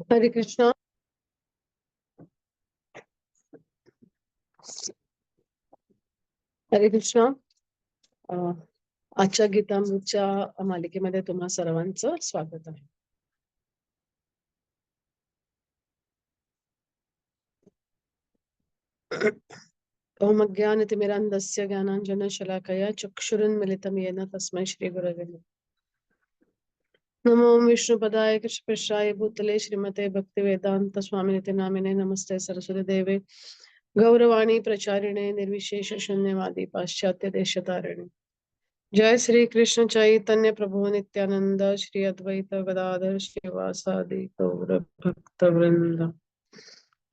हरे कृष्णा. हरे कृष्णा. अं, आजच्या गीतामृतच्या मालिकेमध्ये तुम्हा सर्वांचं स्वागत आहे. ओम शलाकया ज्ञानाञ्जनशलाकया चक्षुरुन्मिलितं येन तस्मै श्रीगुरवे नमो विष्णुपदाय कृष्णपृष्ठाय भूतले श्रीमते भक्तिवेदान्त स्वामिनिति नामिने नमस्ते सरस्वती देवे गौरवाणी प्रचारिणे निर्विशेष शून्यवादी पाश्चात्य देशतारिणे। जय श्री कृष्ण चैतन्य प्रभु नित्यानंद श्री अद्वैत गदाधर श्रीवासादि गौर भक्त वृंद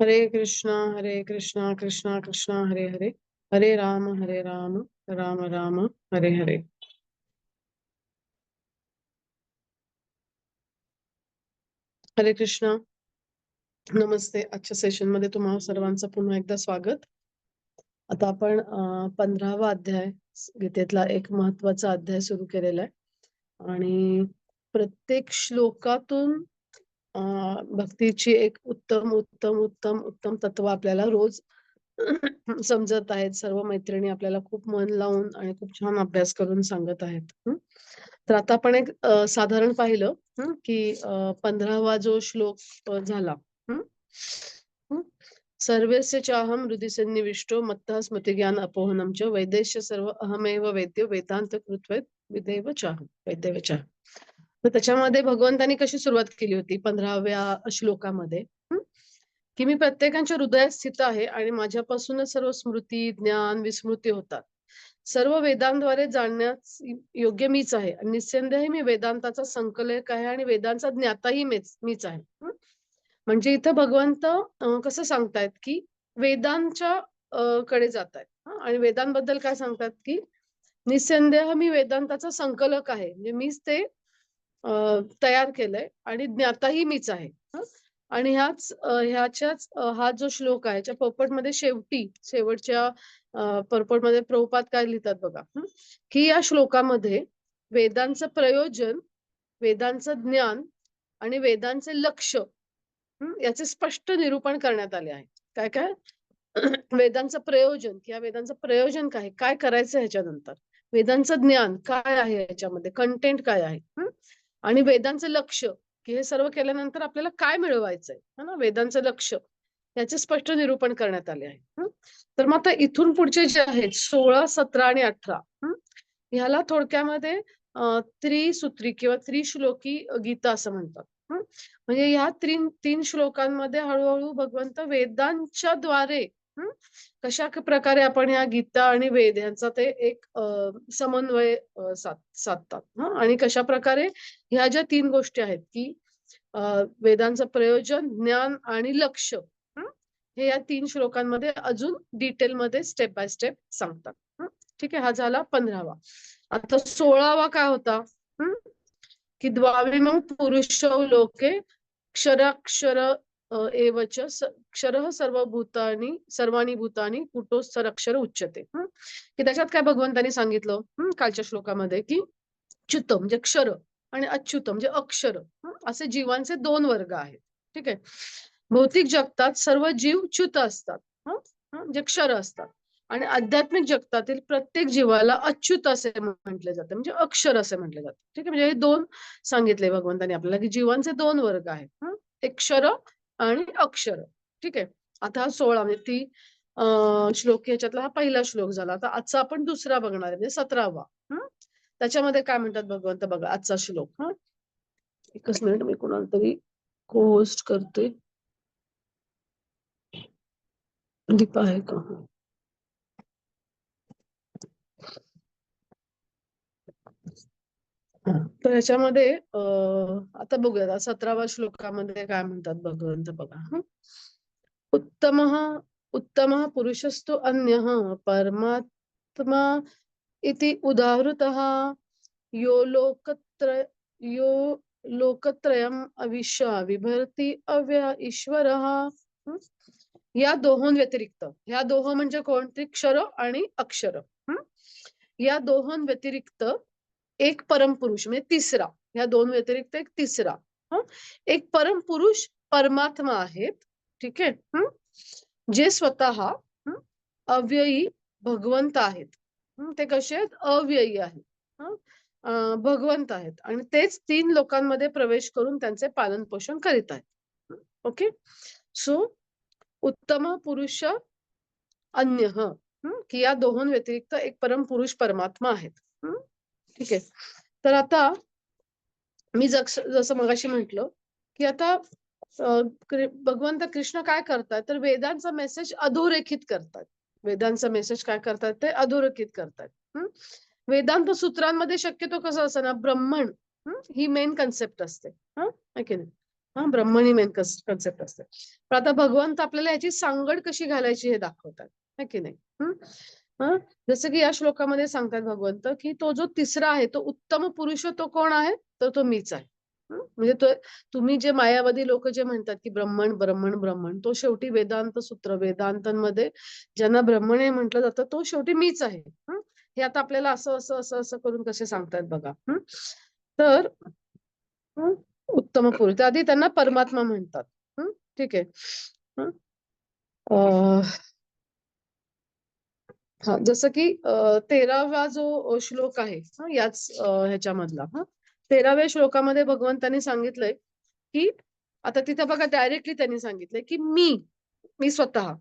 हरे कृष्णा हरे कृष्णा कृष्णा कृष्णा हरे हरे। हरे राम हरे राम राम राम हरे हरे। हरे कृष्णा. नमस्ते. आजच्या सेशनमध्ये तुम्हाला सर्वांचं पुन्हा एकदा स्वागत. आता आपण पंधरावा अध्याय गीतेतला एक महत्त्वाचा अध्याय सुरू केलेला आहे. आणि प्रत्येक श्लोकातून भक्तीची एक उत्तम उत्तम उत्तम उत्तम तत्व आपल्याला रोज समजत आहेत. सर्व मैत्रिणी आपल्याला खूप मन लावून आणि खूप छान अभ्यास करून सांगत आहेत. तर आता आपण एक साधारण पाहिलं की पंधरावा जो श्लोक झाला हं. सर्वस्य चाहम हृदि सन्निविष्टो मत्तः स्मृतिज्ञान अपोहनम च वैदेश्य सर्व अहमेव वैद्य वेदांत कृत्वेत विदेव चाहम वैदेव चाहम तर त्याच्यामध्ये भगवंतांनी कशी सुरुवात केली होती पंधराव्या श्लोकामध्ये की मी प्रत्येकाच्या हृदयात स्थित आहे आणि माझ्यापासूनच सर्व स्मृती ज्ञान विस्मृती होतात सर्व वेदांद्वारे जाणण्यास योग्य मीच आहे. आणि निस्संदेह मी वेदांताचा संकलक आहे आणि वेदांचा ज्ञाताही मीच आहे. म्हणजे इथं भगवंत कसं सांगतायत की वेदांच्या कडे जात आहेत आणि वेदांबद्दल काय सांगतात की निस्संदेह मी वेदांताचा संकलक आहे. म्हणजे मीच ते तयार केलंय आणि ज्ञाताही मीच आहे. आणि ह्याच ह्याच्याच हा जो श्लोक आहे ह्याच्या पोपटमध्ये शेवटी शेवटच्या पर्पटमध्ये काय लिहितात बघा की या श्लोकामध्ये वेदांचं प्रयोजन वेदांचं ज्ञान आणि वेदांचे लक्ष याचे स्पष्ट निरूपण करण्यात आले आहे. काय काय? वेदांचं प्रयोजन किंवा वेदांचं प्रयोजन काय काय करायचं ह्याच्यानंतर? वेदांचं ज्ञान काय आहे याच्यामध्ये कंटेंट काय आहे? आणि वेदांचं लक्ष की हे सर्व केल्यानंतर आपल्याला काय मिळवायचंय? है ना? वेदांचं लक्ष. याचे स्पष्ट निरूपण करण्यात आले आहे. तर मग आता इथून पुढचे जे आहेत सोळा सतरा आणि अठरा ह्याला थोडक्यामध्ये त्रिसूत्री किंवा त्रिश्लोकी गीता असं म्हणतात. म्हणजे ह्या तीन तीन श्लोकांमध्ये हळूहळू भगवंत वेदांच्या द्वारे कशा प्रकारे आपण या गीता आणि वेद यांचा ते एक समन्वय साध साधतात हा? आणि कशा प्रकारे ह्या ज्या तीन गोष्टी आहेत की वेदांचं प्रयोजन ज्ञान आणि लक्ष हे? या तीन श्लोकांमध्ये अजून डिटेलमध्ये स्टेप बाय स्टेप सांगतात ठीक आहे हा झाला पंधरावा. आता सोळावा काय होता हं? की द्वाविमं पुरुष लोके क्षराक्षर एव एवच क्षर सर्व भूतानी सर्वानी भूतानी कुटोस्तराक्षर उच्यते. उच्चते की त्याच्यात काय भगवंतांनी सांगितलं? कालच्या श्लोकामध्ये की च्युत म्हणजे क्षर आणि अच्युत म्हणजे अक्षर. असे जीवांचे दोन वर्ग आहेत. ठीक आहे? भौतिक जगतात सर्व जीव च्युत असतात. जे म्हणजे क्षर असतात. आणि आध्यात्मिक जगतातील प्रत्येक जीवाला अच्युत असे म्हटले जाते म्हणजे अक्षर असे म्हटले जाते. ठीक आहे? म्हणजे हे दोन सांगितले भगवंतांनी आपल्याला की जीवांचे दोन वर्ग आहेत. एक क्षर आणि अक्षर. ठीक आहे? आता हा सोळा म्हणजे ती श्लोक याच्यातला हा पहिला श्लोक झाला. आता आजचा आपण दुसरा बघणार आहे म्हणजे सतरावा. हं? त्याच्यामध्ये काय म्हणतात भगवंत? बघा आजचा श्लोक. हा? एकच मिनिट मी कोणाला तरी कोस्ट होस्ट करते. दीपा आहे का? तर याच्यामध्ये अं, आता बघूया सतराव्या श्लोकामध्ये काय म्हणतात भगवंत बघा हं? उत्तमः उत्तमः पुरुषस्तु अन्यः परमात्मा इति उदाहृत यो लोकत्र यो लोकत्रयम अविश्वा विभरती अव्या ईश्वरः या दोहों व्यतिरिक्त या दोह म्हणजे कोणते? क्षर आणि अक्षर या दोहों व्यतिरिक्त एक परमपुरुष म्हणजे तिसरा. ह्या दोन व्यतिरिक्त एक तिसरा. हा? एक परमपुरुष परमात्मा आहेत. ठीक आहे? जे स्वतः अव्ययी भगवंत आहेत. ते कसे आहेत? अव्ययी आहेत. भगवंत आहेत. आणि तेच तीन लोकांमध्ये प्रवेश करून त्यांचे पालन पोषण करीत आहेत. ओके? सो उत्तम पुरुष अन्य. की या दोहों व्यतिरिक्त एक परम पुरुष परमात्मा आहेत. ठीक आहे. तर आता मी जस जसं मगाशी म्हंटल की आता भगवंत कृष्ण काय करतात? तर वेदांचा मेसेज अधोरेखित करतात. वेदांचा मेसेज काय करतात? ते अधोरेखित करतात. वेदांत सूत्रांमध्ये शक्यतो कसं असतं ना ब्रह्मण ही? मेन कन्सेप्ट असते. हा? है नाही? हा ब्रह्मण ही मेन कन्सेप्ट असते. पण आता भगवंत आपल्याला याची सांगड कशी घालायची हे दाखवतात. है की नाही? हं? जसं की या श्लोकामध्ये सांगतात भगवंत की तो जो तिसरा आहे तो उत्तम पुरुष तो कोण आहे? तर तो मीच आहे. म्हणजे तो तुम्ही जे मायावादी लोक जे म्हणतात की ब्रह्मण ब्रह्मण ब्रह्मण तो शेवटी वेदांत सूत्र वेदांतांमध्ये ज्यांना ब्रह्मण हे म्हटलं जातं तो शेवटी मीच आहे. हे? आता आपल्याला असं असं असं असं करून कसे सांगतात बघा. तर उत्तम पुरुष. आधी त्यांना परमात्मा म्हणतात. ठीक आहे. हा जसं की तेरावा जो श्लोक आहे याच ह्याच्यामधला हा. तेराव्या श्लोकामध्ये भगवंतांनी सांगितलंय की आता तिथं बघा डायरेक्टली त्यांनी सांगितलंय की मी मी स्वतः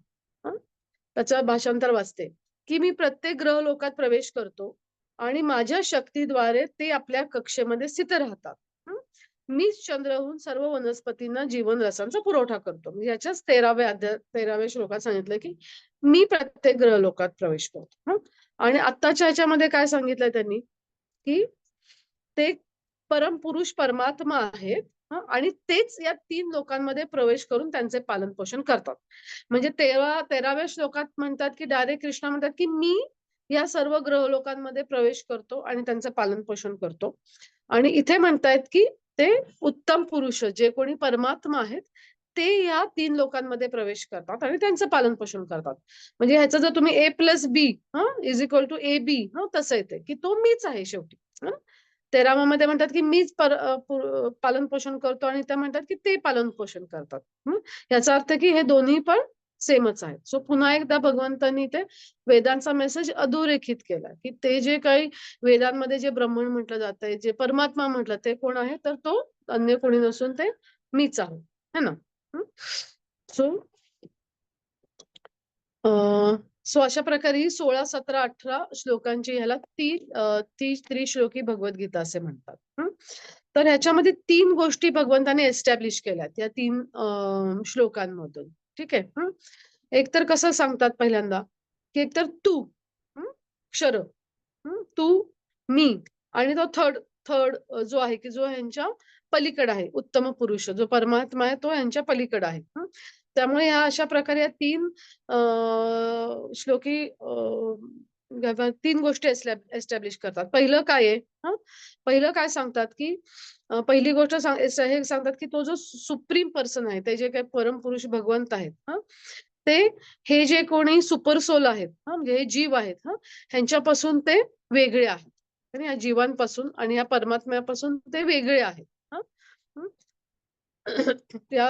त्याचं भाषांतर वाचते की मी प्रत्येक ग्रह लोकात प्रवेश करतो आणि माझ्या शक्तीद्वारे ते आपल्या कक्षेमध्ये स्थित राहतात. मीच चंद्रहून सर्व वनस्पतींना जीवन रसांचा पुरवठा करतो. याच्याच तेराव्या अध्या तेराव्या श्लोकात सांगितलं की मी प्रत्येक ग्रह लोकात प्रवेश करतो. आणि आत्ताच्या ह्याच्यामध्ये काय सांगितलंय त्यांनी? की ते परम पुरुष परमात्मा आहेत आणि तेच या तीन लोकांमध्ये प्रवेश करून त्यांचे पालन पोषण करतात. म्हणजे तेरा तेराव्या श्लोकात म्हणतात की डायरेक्ट कृष्णा म्हणतात की मी या सर्व ग्रह लोकांमध्ये प्रवेश करतो आणि त्यांचं पालन पोषण करतो. आणि इथे म्हणतायत की ते उत्तम पुरुष जे कोणी परमात्मा आहेत ते या तीन लोकांमध्ये प्रवेश करतात आणि त्यांचं पालन पोषण करतात म्हणजे ह्याचं जर तुम्ही ए प्लस बी हा is equal to A B हा तसं येते की तो मीच आहे शेवटी हं? तेरावामध्ये म्हणतात की मीच पालन पोषण करतो आणि त्या म्हणतात की ते पालन पोषण करतात याचा अर्थ की हे दोन्ही पण सेमच आहेत सो पुन्हा एकदा भगवंतांनी ते वेदांचा मेसेज अधोरेखित केला की ते जे काही वेदांमध्ये जे ब्रह्मण म्हटलं जात आहे जे परमात्मा म्हटलं ते कोण आहे? तर तो अन्य कोणी नसून ते मीच आहे. है ना? सो सो अशा प्रकारे ही सोळा सतरा अठरा श्लोकांची ह्याला ती ती त्रिश्लोकी भगवद्गीता असे म्हणतात. तर ह्याच्यामध्ये तीन गोष्टी भगवंताने एस्टॅब्लिश केल्यात या तीन श्लोकांमधून. ठीक आहे. एकतर एक तर कसं सांगतात पहिल्यांदा? की एक तर तू क्षर तू मी आणि तो थर्ड थर्ड जो आहे की जो ह्यांच्या पलीकडे आहे उत्तम पुरुष जो परमात्मा आहे तो यांच्या पलीकडे आहे त्यामुळे ह्या अशा प्रकारे या तीन श्लोकी तीन गोष्टी एस्टॅब्लिश करतात. पहिलं काय आहे पहिलं काय सांगतात की पहिली गोष्ट सांग हे सांगतात की तो जो सुप्रीम पर्सन आहे ते जे काही परमपुरुष भगवंत आहेत ते हे जे कोणी सुपर सोल आहेत म्हणजे हे जीव आहेत हा? ह्यांच्यापासून ते वेगळे आहेत. या जीवांपासून आणि या परमात्म्यापासून ते वेगळे आहेत त्या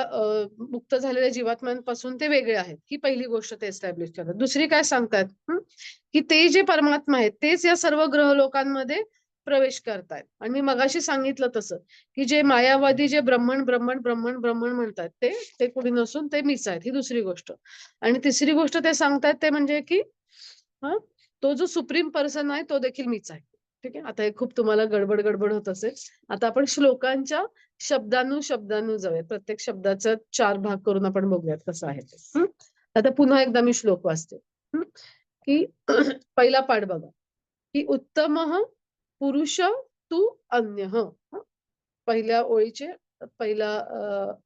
मुक्त झालेल्या जीवात्म्यांपासून ते वेगळे आहेत. ही पहिली गोष्ट ते एस्टॅब्लिश करतात दुसरी काय सांगतात? की ते जे परमात्मा आहेत तेच या सर्व ग्रह लोकांमध्ये प्रवेश करतायत. आणि मी मगाशी सांगितलं तसं की जे मायावादी जे ब्रह्मण ब्रह्मण ब्रह्मण ब्रह्मण म्हणतात ते ते कुणी नसून ते मीच आहेत. ही दुसरी गोष्ट. आणि तिसरी गोष्ट ते सांगतायत ते म्हणजे की हा? तो जो सुप्रीम पर्सन आहे तो देखील मीच आहे. ठीक आहे. आता हे खूप तुम्हाला गडबड गडबड होत असेल. आता आपण श्लोकांच्या शब्दानु शब्दानु जाऊया प्रत्येक शब्दाचा चार भाग करून आपण बघूयात कसं आहे ते. आता पुन्हा एकदा मी श्लोक वाचते. की पहिला पाठ बघा. की उत्तम पुरुष तू अन्य. पहिल्या ओळीचे पहिला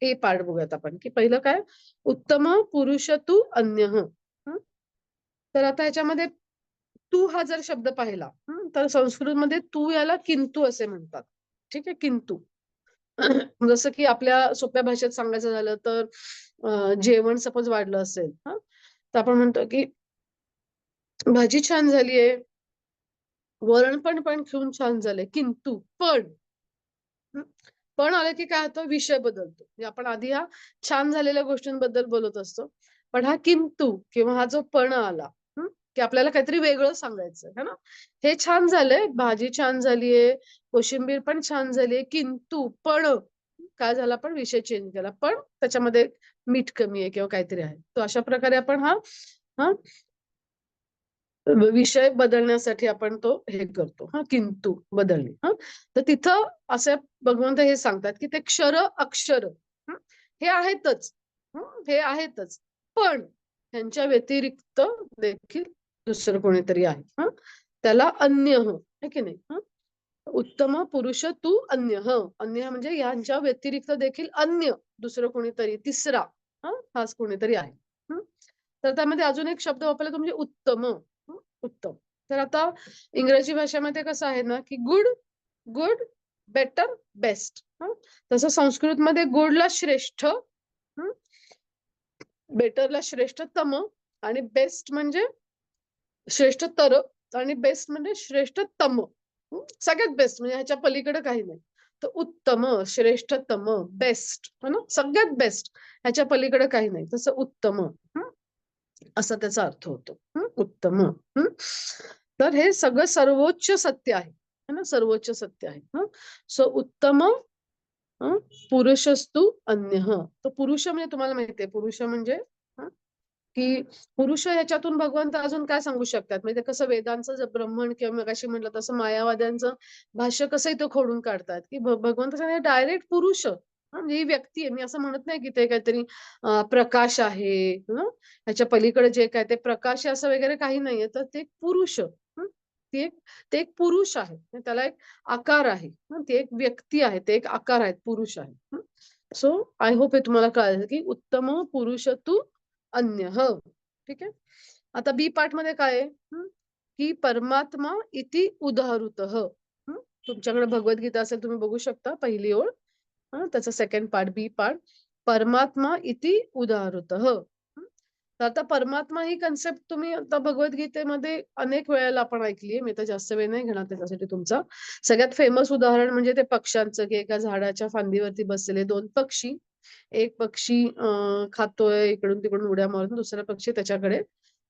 ए पाठ बघूयात आपण. की पहिलं काय? उत्तम पुरुष तू अन्य. तर आता याच्यामध्ये तू हा जर शब्द पाहिला तर संस्कृतमध्ये तू याला किंतू असे म्हणतात. ठीक आहे किंतू. जसं की आपल्या सोप्या भाषेत सांगायचं झालं तर जेवण सपोज वाढलं असेल हा तर आपण म्हणतो की भाजी छान झालीये वरण पण पण घेऊन छान झालंय किंतु पण पण आलं की काय होतं विषय बदलतो. म्हणजे आपण आधी ह्या छान झालेल्या गोष्टींबद्दल बोलत असतो पण हा किंतु किंवा हा जो पण आला की आपल्याला काहीतरी वेगळं सांगायचं है ना? हे छान झालंय भाजी छान झालीये कोशिंबीर पण छान झालीये किंतु पण काय झाला पण विषय चेंज केला. पण त्याच्यामध्ये मीठ कमी आहे किंवा काहीतरी आहे. तो अशा प्रकारे आपण हा हा विषय बदलण्यासाठी आपण तो हे करतो. हा किंतु बदलणे. हा तर तिथं असं भगवंत हे सांगतात की ते क्षर अक्षर हे आहेतच. हे आहेतच. पण त्यांच्या व्यतिरिक्त देखील दुसरं कोणीतरी आहे हा? त्याला अन्य है की नाही? हा? उत्तम पुरुष तू अन्य ह? अन्य म्हणजे यांच्या व्यतिरिक्त देखील अन्य दुसरं कोणीतरी तिसरा हा? हाच कोणीतरी आहे तर त्यामध्ये अजून एक शब्द वापरला तो म्हणजे उत्तम उत्तम. तर आता इंग्रजी भाषेमध्ये कसं आहे ना की गुड गुड बेटर बेस्ट तसं संस्कृतमध्ये गुडला श्रेष्ठ बेटरला श्रेष्ठतम आणि बेस्ट म्हणजे श्रेष्ठतर आणि बेस्ट म्हणजे श्रेष्ठतम. सगळ्यात बेस्ट म्हणजे ह्याच्या पलीकडे काही नाही. तर उत्तम श्रेष्ठतम बेस्ट ना? सगळ्यात बेस्ट ह्याच्या पलीकडे काही नाही. तसं उत्तम असा त्याचा अर्थ होतो. उत्तम तर हे सगळं सर्वोच्च सत्य आहे. है ना? सर्वोच्च सत्य आहे. सो उत्तम पुरुषस्तू अन्य. तो पुरुष म्हणजे तुम्हाला माहितीये पुरुष म्हणजे की पुरुष ह्याच्यातून भगवंत अजून काय सांगू शकतात? म्हणजे कसं वेदांचं ब्रह्मण किंवा मगाशी म्हटलं तसं मायावाद्यांचं भाष्य कसंही तो खोडून काढतात. की भगवंताच्या भगवंत डायरेक्ट पुरुष. म्हणजे ही व्यक्ती आहे. मी असं म्हणत नाही की ते काहीतरी प्रकाश आहे. ह्याच्या पलीकडे जे काय ते प्रकाश असं वगैरे काही नाहीये. तर ते एक पुरुष. ते एक ते एक पुरुष आहे. त्याला एक आकार आहे. ती ते एक व्यक्ती आहे. ते एक आकार आहेत. पुरुष आहे सो आय होप हे तुम्हाला कळेल की उत्तम पुरुष तू अन्य. ह. ठीक आहे? आता बी पार्टमध्ये काय आहे? की परमात्मा इति उदाहृत. हो. तुमच्याकडे भगवद्गीता असेल तुम्ही बघू शकता पहिली ओळ. त्याचा सेकंड पार्ट बी पार्ट परमात्मा इति उदाहृत. हो. तर आता परमात्मा ही कन्सेप्ट तुम्ही आता भगवद्गीतेमध्ये अनेक वेळेला आपण ऐकली मी तर जास्त वेळ नाही घेणार त्याच्यासाठी तुमचा. सगळ्यात फेमस उदाहरण म्हणजे ते पक्ष्यांचं की एका झाडाच्या फांदीवरती बसलेले दोन पक्षी. एक पक्षी खातोय इकडून तिकडून उड्या मारून दुसरा पक्षी त्याच्याकडे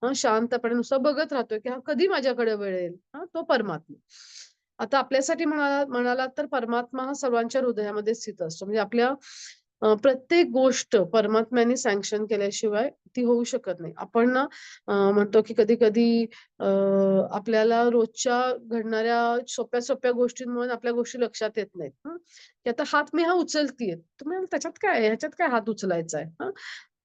शांतपणे नुसतं बघत राहतोय की हा कधी माझ्याकडे वेळ येईल हा तो परमात्मा. आता आपल्यासाठी म्हणाला म्हणाला तर परमात्मा हा सर्वांच्या हृदयामध्ये स्थित असतो. म्हणजे आपल्या प्रत्येक गोष्ट परमात्म्याने सँक्शन केल्याशिवाय ती होऊ शकत नाही आपण ना म्हणतो की कधी कधी आपल्याला रोजच्या घडणाऱ्या सोप्या सोप्या गोष्टींमुळे आपल्या गोष्टी लक्षात येत नाहीत हं. की आता हात मी हा उचलतीये तुम्ही त्याच्यात काय आहे? ह्याच्यात काय हात उचलायचा आहे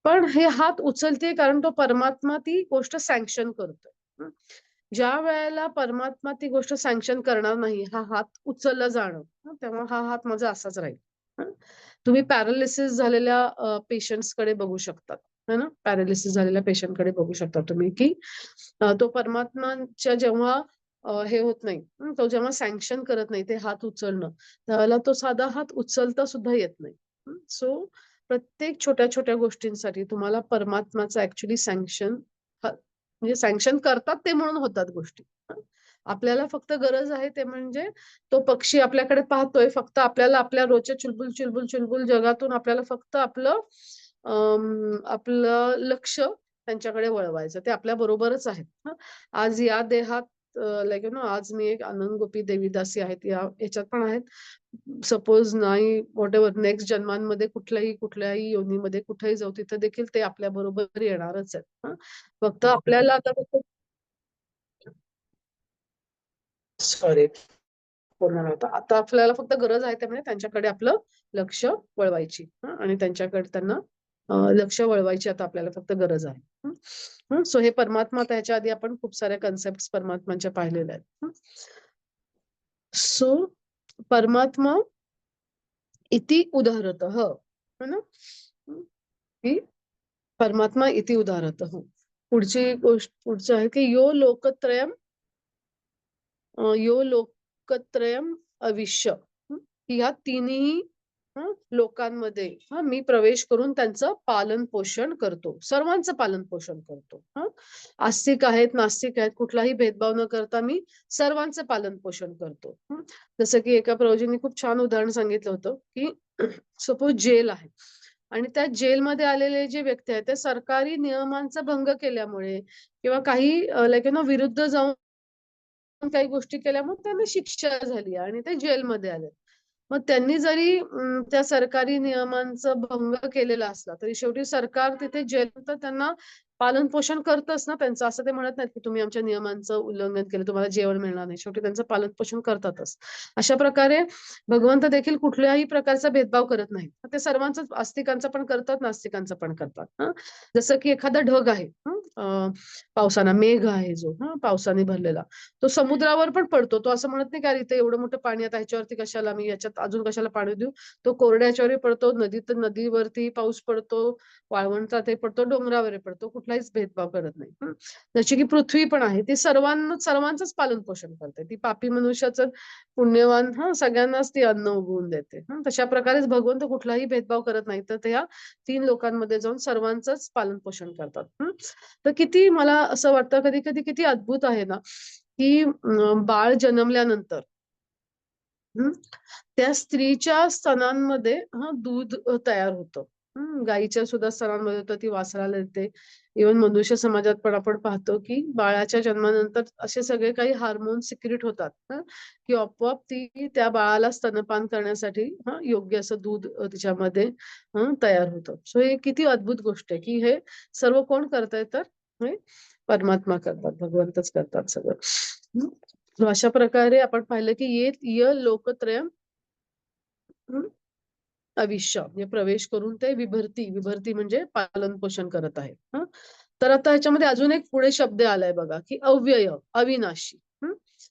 पण हे हात उचलते कारण तो परमात्मा ती गोष्ट सँक्शन करतोय हं. ज्या वेळेला परमात्मा ती गोष्ट सँक्शन करणार नाही हा हात उचलला जाणं हं, तेव्हा हा हात माझा असाच राहील हं. तुम्ही पॅरालिसिस झालेल्या पेशंट्सकडे बघू शकतात. है ना? पॅरालिसिस झालेल्या पेशंटकडे बघू शकता तुम्ही की तो परमात्माच्या जेव्हा हे होत नाही तो जेव्हा सँक्शन करत नाही ते हात उचलणं त्यावेळेला तो साधा हात उचलता सुद्धा येत नाही. सो प्रत्येक छोट्या छोट्या गोष्टींसाठी तुम्हाला परमात्माचं ऍक्च्युली सँक्शन म्हणजे सँक्शन करतात ते म्हणून होतात गोष्टी. आपल्याला फक्त गरज आहे ते म्हणजे तो पक्षी आपल्याकडे पाहतोय फक्त आपल्याला आपल्या रोजच्या चुलबुल चुलबुल चुलबुल जगातून आपल्याला फक्त आपलं आपलं लक्ष त्यांच्याकडे वळवायचं. ते आपल्या बरोबरच आहेत. आज या देहात लाईक यु नो आज मी एक आनंद गोपी देवीदासी आहेत. या याच्यात पण आहेत. सपोज नाही व्हॉट एव्हर नेक्स्ट जन्मांमध्ये कुठल्याही कुठल्याही योनीमध्ये कुठेही जाऊ तिथे देखील ते आपल्या बरोबर येणारच आहेत. फक्त आपल्याला आता फक्त सॉरी पूर्ण नव्हतं. आता आपल्याला फक्त गरज आहे त्यामुळे त्यांच्याकडे आपलं लक्ष वळवायची. आणि त्यांच्याकडे त्यांना लक्ष वळवायची आता आपल्याला फक्त गरज आहे. सो हे परमात्मा त्याच्या आधी आपण खूप साऱ्या कन्सेप्ट परमात्माच्या पाहिलेल्या आहेत. सो परमात्मा इति उदाहरत ह है ना की परमात्मा इति उदाहरत. पुढची गोष्ट पुढची आहे की यो लोकत्रयम यो लोकत्रयम अविष्य ह्या तिन्ही लोकांमध्ये हा मी प्रवेश करून त्यांचं पालन पोषण करतो. सर्वांचं पालन पोषण करतो. हा आस्तिक आहेत, नास्तिक आहेत, कुठलाही भेदभाव न करता मी सर्वांचं पालन पोषण करतो. जसं की एका प्रवचनाने खूप छान उदाहरण सांगितलं होतं, की सपोज जेल आहे आणि त्या जेलमध्ये आलेले जे व्यक्ती आहेत, ते सरकारी नियमांचा भंग केल्यामुळे किंवा काही लाइक यु नो विरुद्ध जाऊन काही गोष्टी केल्यामुळे त्यांना शिक्षा झाली आणि ते जेलमध्ये आले. मग त्यांनी जरी त्या सरकारी नियमांचा भंग केलेला असला, तरी शेवटी सरकार तिथे जेल तर पालन-पोषण करतच ना त्यांचं. असं ते म्हणत नाहीत, की तुम्ही आमच्या नियमांचं उल्लंघन केलं, तुम्हाला जेवण मिळणार नाही. शेवटी त्यांचं पालन-पोषण करतातच. अशा प्रकारे भगवंत देखील कुठल्याही प्रकारचा भेदभाव करत नाही ते सर्वांचंच आस्तिकांचं पण करतात, नास्तिकांचं पण करतात. हं. जसं की एखादा ढग आहे पावसाना मेघ आहे जो हा पावसाने भरलेला. तो समुद्रावर पण पडतो. तो असं म्हणत नाही, का इथे एवढं मोठं पाणी आता ह्याच्यावरती कशाला मी याच्यात अजून कशाला पाणी देऊ?" तो कोरड्याच्यावरही पडतो, नदीत नदीवरती पाऊस पडतो, वाळवंटातही पडतो, डोंगरावरही पडतो. कुठलाच भेदभाव करत नाही. जशी की पृथ्वी पण आहे. ती सर्वांना सर्वांचंच पालन-पोषण करते. ती पापी मनुष्याचं पुण्यवान हा सगळ्यांनाच ती अन्न उगवून देते. तशा प्रकारेच भगवंत कुठलाही भेदभाव करत नाही. तर त्या तीन लोकांमध्ये जाऊन सर्वांचंच पालन-पोषण करतात. तर किती मला असं वाटतं कधी-कधी किती अद्भुत आहे ना, की बाळ जन्मल्यानंतर त्या स्त्रीच्या स्तनांमध्ये हा दूध तयार होतं. हं, गाईच्या सुद्धा स्तनांमध्ये तर ती वासराला येते इव्हन मनुष्य समाजात पण आपण पाहतो, की बाळाच्या जन्मानंतर असे सगळे काही हार्मोन सिक्रिट होतात की आपोआप ती त्या बाळाला स्तनपान करण्यासाठी हा योग्य असं दूध तिच्यामध्ये तयार होतं. सो हे किती अद्भुत गोष्ट आहे, की हे सर्व कोण करताय तर हे परमात्मा करतात, भगवंतच करतात सगळं. अशा प्रकारे आपण पाहिलं, की ये लोकत्रय आयुष्य म्हणजे प्रवेश करून ते विभर्ती, विभर्ती म्हणजे पालन-पोषण करत आहे. तर आता ह्याच्यामध्ये अजून एक पुढे शब्द आलाय बघा, की अव्यय, अविनाशी.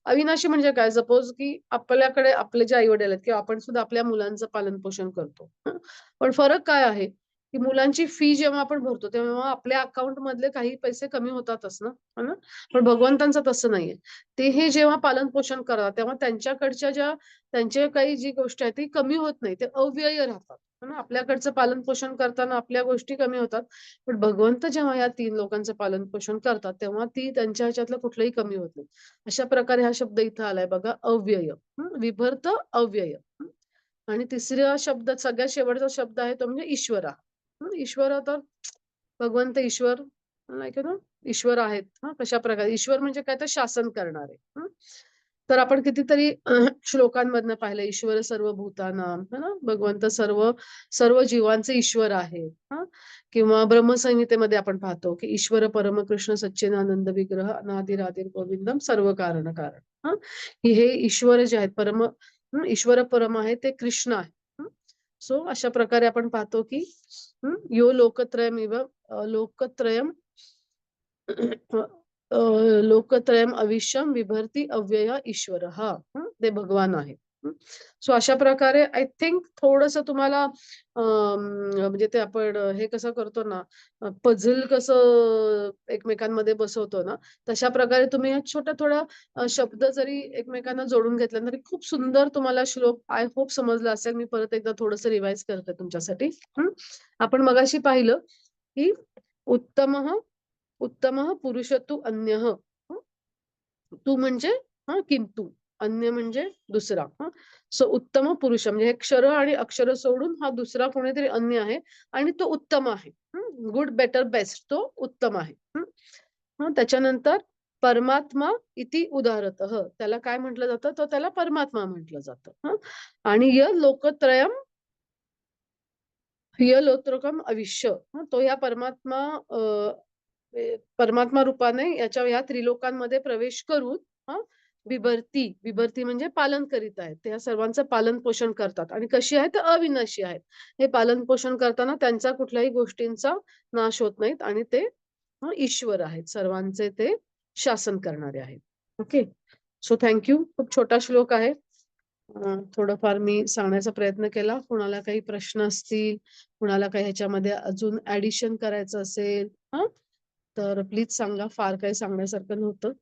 अविनाशी म्हणजे काय? सपोज की आपल्याकडे आपले जे आई-वडील आहेत किंवा आपण सुद्धा आपल्या मुलांचं पालन-पोषण करतो. पण फरक काय आहे, की मुलांची फी जेव्हा आपण भरतो, तेव्हा आपल्या अकाउंटमधले काही पैसे कमी होतातच ना, है ना? पण भगवंतांचं तसं नाहीये. ते हे जेव्हा पालन-पोषण करतात, तेव्हा त्यांच्याकडच्या ज्या त्यांच्या काही जी गोष्ट आहे ती कमी होत नाही. ते अव्यय राहतात. ना? आपल्याकडचं पालन-पोषण करताना आपल्या गोष्टी कमी होतात. पण भगवंत जेव्हा या तीन लोकांचं पालन-पोषण करतात, तेव्हा ती त्यांच्या ह्याच्यातलं कुठलंही कमी होत नाही. अशा प्रकारे हा शब्द इथं आलाय बघा, अव्यय. विभर्त अव्यय. आणि तिसरा शब्द सगळ्यात शेवटचा शब्द आहे तो म्हणजे ईश्वरा. ईश्वर तर भगवंत ईश्वर ईश्वर आहेत. कशा प्रकारे ईश्वर म्हणजे काय तर शासन करणारे. तर आपण कितीतरी श्लोकांमधनं पाहिलं ईश्वर सर्व भूताना है ना? भगवंत सर्व सर्व जीवांचे ईश्वर आहे हा किंवा ब्रह्मसंहितेमध्ये आपण पाहतो, की ईश्वर परम कृष्ण सच्चिदानंद विग्रह अनादिरादिर गोविंदम सर्व कारण कारण. हा हे ईश्वर जे आहेत परम ईश्वर परम आहे ते कृष्ण आहे. सो अशा प्रकारे आपण पाहतो, की यो लोकत्रयम इव लोकत्रयम लोकत्रयम अविश्यम विभर्ती अव्यय ईश्वर हा ते भगवान आहेत. सो अशा प्रकारे आय थिंक थोडस तुम्हाला म्हणजे ते आपण हे कसं करतो ना, पझल कसं एकमेकांमध्ये बसवतो ना, तशा प्रकारे तुम्ही छोटा थोडा शब्द जरी एकमेकांना जोडून घेतला तरी खूप सुंदर तुम्हाला श्लोक आय होप समजला असेल. मी परत एकदा थोडस रिवाइज करते तुमच्यासाठी. आपण मगाशी पाहिलं, की उत्तमः उत्तमः पुरुषतु अन्यः. अन्य तू म्हणजे हा किंतु. अन्य म्हणजे दुसरा. सो उत्तम पुरुष म्हणजे हे क्षर आणि अक्षर सोडून हा दुसरा कोणीतरी अन्य आहे आणि तो उत्तम आहे. गुड, बेटर, बेस्ट तो उत्तम आहे. त्याच्यानंतर परमात्मा इति उदाहरत त्याला काय म्हटलं जातं? तर त्याला परमात्मा म्हटलं जातं. आणि य लोकत्रयम य लोत्रकम अविश्य. तो या परमात्मा परमात्मा रूपाने याच्या ह्या त्रिलोकांमध्ये प्रवेश करून हं, बिभर्ती, म्हणजे पालन करीत आहेत. त्या सर्वांचं पालन-पोषण करतात आणि कशी आहेत? तर अविनाशी आहेत. हे पालन-पोषण करताना त्यांचा कुठल्याही गोष्टींचा नाश होत नाहीत आणि ते ईश्वर आहेत. सर्वांचे ते शासन करणारे आहेत. ओके. So thank you. खूप छोटा श्लोक आहे. थोडंफार मी सांगण्याचा प्रयत्न केला. कुणाला काही प्रश्न असतील, कुणाला काही ह्याच्यामध्ये अजून ऍडिशन करायचं असेल हा तर प्लीज सांगा. फार काही सांगण्यासारखं नव्हतं.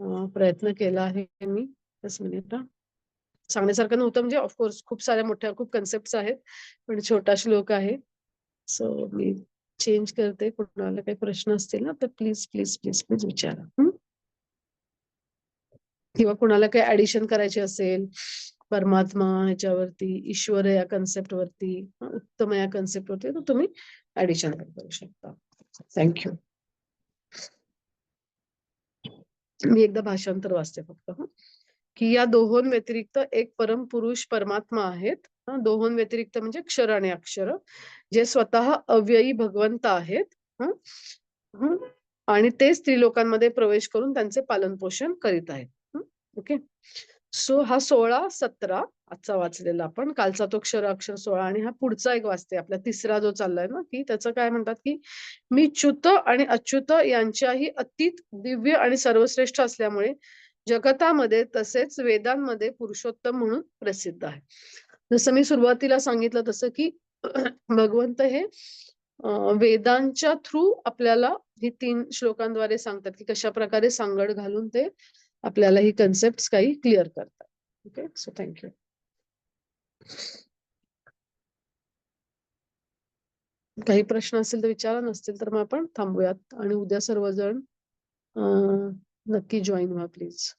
प्रयत्न केला आहे मी. मिनिट. सांगण्यासारखं नव्हतं म्हणजे ऑफकोर्स खूप साऱ्या मोठ्या खूप कन्सेप्ट आहेत पण छोटा श्लोक आहे. सो मी चेंज करते कुणाला काही प्रश्न असतील ना तर प्लीज प्लीज प्लीज प्लीज विचारा. किंवा कुणाला काही ऍडिशन करायचे असेल परमात्मा ह्याच्यावरती ईश्वर या कन्सेप्ट वरती उत्तम या कन्सेप्ट वरती तर तुम्ही ऍडिशन करू शकता. थँक्यू मी एकदा भाषांतर वाचते फक्त की या दोहों व्यतिरिक्त एक परम पुरुष परमात्मा आहेत दोहों व्यतिरिक्त म्हणजे क्षर आणि अक्षर जे स्वतः अव्ययी भगवंत आहेत आणि ते स्त्रीलोकांमध्ये प्रवेश करून त्यांचे पालन पोषण करीत आहेत ओके? सो हा सोळा सतरा आजचा वाचलेला आपण. कालचा तो क्षर अक्षर सोळा आणि हा पुढचा एक वाचते. आपला तिसरा जो चाललाय ना की त्याचं काय म्हणतात की मी च्युत आणि अच्युत यांच्याही अतीत दिव्य आणि सर्वश्रेष्ठ असल्यामुळे जगतामध्ये तसेच वेदांमध्ये पुरुषोत्तम म्हणून प्रसिद्ध आहे. जसं मी सुरुवातीला सांगितलं तसं की भगवंत हे वेदांच्या थ्रू आपल्याला ही तीन श्लोकांद्वारे सांगतात की कशा प्रकारे सांगड घालून ते आपल्याला ही कन्सेप्ट काही क्लिअर करतात. ओके सो थँक्यू काही प्रश्न असतील तर विचारा नसतील तर मग आपण थांबूयात आणि उद्या सर्वजण नक्की जॉईन व्हा प्लीज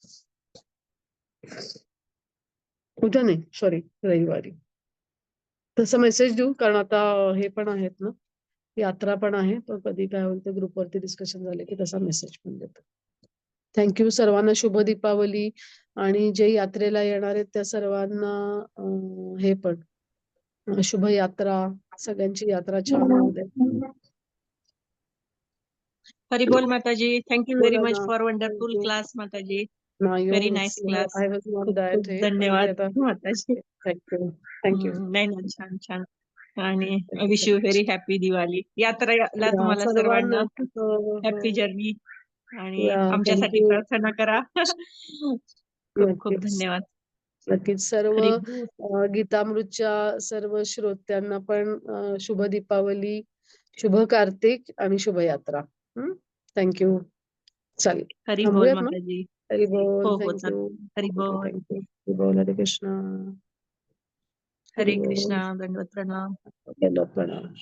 उद्या नाही सॉरी रविवारी. तसं मेसेज देऊ कारण आता हे पण आहेत ना यात्रा पण आहे तर कधी काय होईल ते ग्रुपवरती डिस्कशन झाले की तसा मेसेज पण देतो. थँक्यू सर्वांना शुभ दीपावली आणि जे यात्रेला येणार आहेत त्या सर्वांना हे पण शुभ यात्रा सगळ्यांची यात्रा छान दे. हरी बोल माताजी. Thank you very much. For wonderful. Class माताजी. खूप दॅट खूप धन्यवाद माताजी. थँक्यू थँक्यू नाही ना छान छान. आणि wish you very happy Diwali. यात्रेला या, तुम्हाला सर्वांना हो, हो, हॅपी हो. जर्नी आणि या, आमच्यासाठी. प्रार्थना करा. खूप खूप नक्कीच. धन्यवाद. नक्कीच. सर्व हरी बोल. अ, गीतामृतच्या सर्व श्रोत्यांना पण अ, शुभ दीपावली शुभ कार्तिक आणि शुभ यात्रा. थँक्यू चालेल. हरी बोल थांबूयात मग माताजी. हरी बोल. हो, हो, थँक्यू हरी बोल. थँक्यू हरी बोल. हरे कृष्ण. हरे बोल. कृष्णा. दंडवत प्रणाम. प्रणाम.